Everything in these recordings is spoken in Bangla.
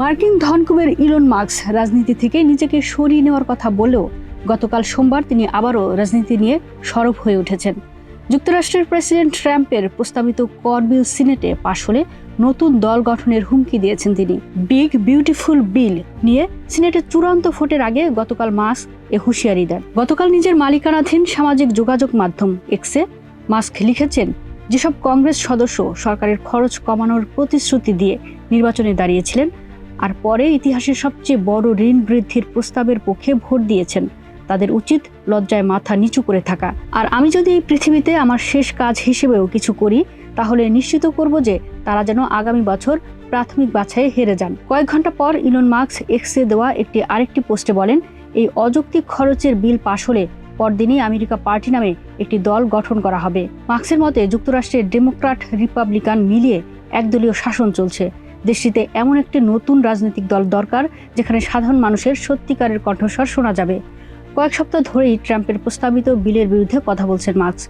মার্কিন ধনকুবের ইলন মার্কস রাজনীতি থেকে নিজেকে সরিয়ে নেওয়ার কথা বলেও গতকাল সোমবার তিনি আবারও রাজনীতি নিয়ে সরব হয়ে উঠেছেন। যুক্তরাষ্ট্রের প্রেসিডেন্ট ট্রাম্পের প্রস্তাবিত কর বিল সিনেটে পাশ হলে নতুন দল গঠনের হুমকি দিয়েছেন তিনি। বিগ, বিউটিফুল বিল নিয়ে সিনেটের চূড়ান্ত ভোটের আগে গতকাল মাস এ হুঁশিয়ারি দেন। গতকাল নিজের মালিকানাধীন সামাজিক যোগাযোগ মাধ্যম এক্সে মাস্ক লিখেছেন, যেসব কংগ্রেস সদস্য সরকারের খরচ কমানোর প্রতিশ্রুতি দিয়ে নির্বাচনে দাঁড়িয়েছিলেন আর পরে ইতিহাসের সবচেয়ে বড় ঋণ বৃদ্ধির প্রস্তাবের পক্ষে ভোট দিয়েছেন। তাদের উচিত লজ্জায় মাথা নিচু করে থাকা। আর আমি যদি এই পৃথিবীতে আমার শেষ কাজ হিসেবেও কিছু করি, তাহলে নিশ্চিত করব যে তারা যেন আগামী বছর প্রাথমিক বাছাইয়ে হেরে যান। কয়েক ঘণ্টা পর ইলন মার্কস এক্সে দেওয়া একটি আরেকটি পোস্টে বলেন, এই অযৌক্তিক খরচের বিল পাশ হলে পরদিনই আমেরিকা পার্টি নামে একটি দল গঠন করা হবে। মার্কসের মতে, যুক্তরাষ্ট্রের ডেমোক্রাট রিপাবলিকান মিলিয়ে একদলীয় শাসন চলছে। দেশটিতে এমন একটি নতুন রাজনৈতিক দল দরকার যেখানে সাধারণ মানুষের সত্যিকারের কণ্ঠস্বর শোনা যাবে। কয়েক সপ্তাহ ধরেই ট্রাম্পের প্রস্তাবিত বিলের বিরুদ্ধে কথা বলছেন মার্কস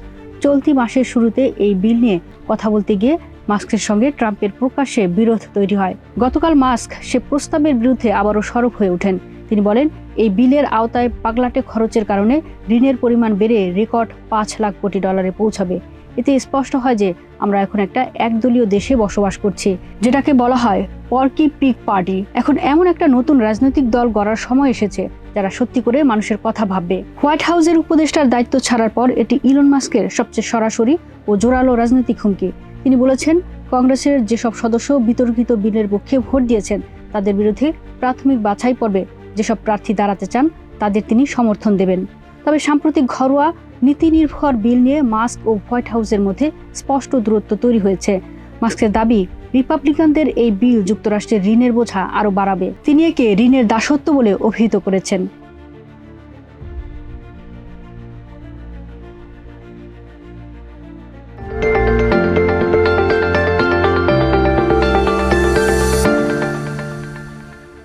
চলতি মাসের শুরুতে এই বিল নিয়ে কথা বলতে গিয়ে মাস্কের সঙ্গে ট্রাম্পের প্রকাশ্যে বিরোধ তৈরি হয়। গতকাল মাস্ক সে প্রস্তাবের বিরুদ্ধে আবারও সরব হয়ে ওঠেন। তিনি বলেন, এই বিলের আওতায় পাগলাটে খরচের কারণে ঋণের পরিমাণ বেড়ে রেকর্ড পাঁচ লাখ কোটি ডলারে পৌঁছাবে। এতে স্পষ্ট হয় যে আমরা এখন একটা একদলীয় দেশে বসবাস করছি, যেটাকে বলা হয় পরকি পিক পার্টি। এখন এমন একটা নতুন রাজনৈতিক দল গড়ার সময় এসেছে, যারা সত্যি করে মানুষের কথা ভাববে। হোয়াইট হাউসের উপদেষ্টার দায়িত্ব ছাড়ার পর এটি ইলন মাস্কের সবচেয়ে সরাসরি ও জোরালো রাজনৈতিক হুমকি। তিনি বলেছেন, কংগ্রেসের যেসব সদস্য বিতর্কিত বিলের পক্ষে ভোট দিয়েছেন, তাদের বিরুদ্ধে প্রাথমিক বাছাই পর্বে যেসব প্রার্থী দাঁড়াতে চান, তাদের তিনি সমর্থন দেবেন। তবে সাম্প্রতিক ঘরোয়া নীতি নির্ভর বিল নিয়ে মাস্ক ও হোয়াইট হাউসের মধ্যে স্পষ্ট দূরত্ব তৈরি হয়েছে। মাস্কের দাবি, রিপাবলিকানদের এই বিল যুক্তরাষ্ট্রের ঋণের বোঝা আরও বাড়াবে। তিনি একে ঋণের দাসত্ব বলে অভিহিত করেছেন।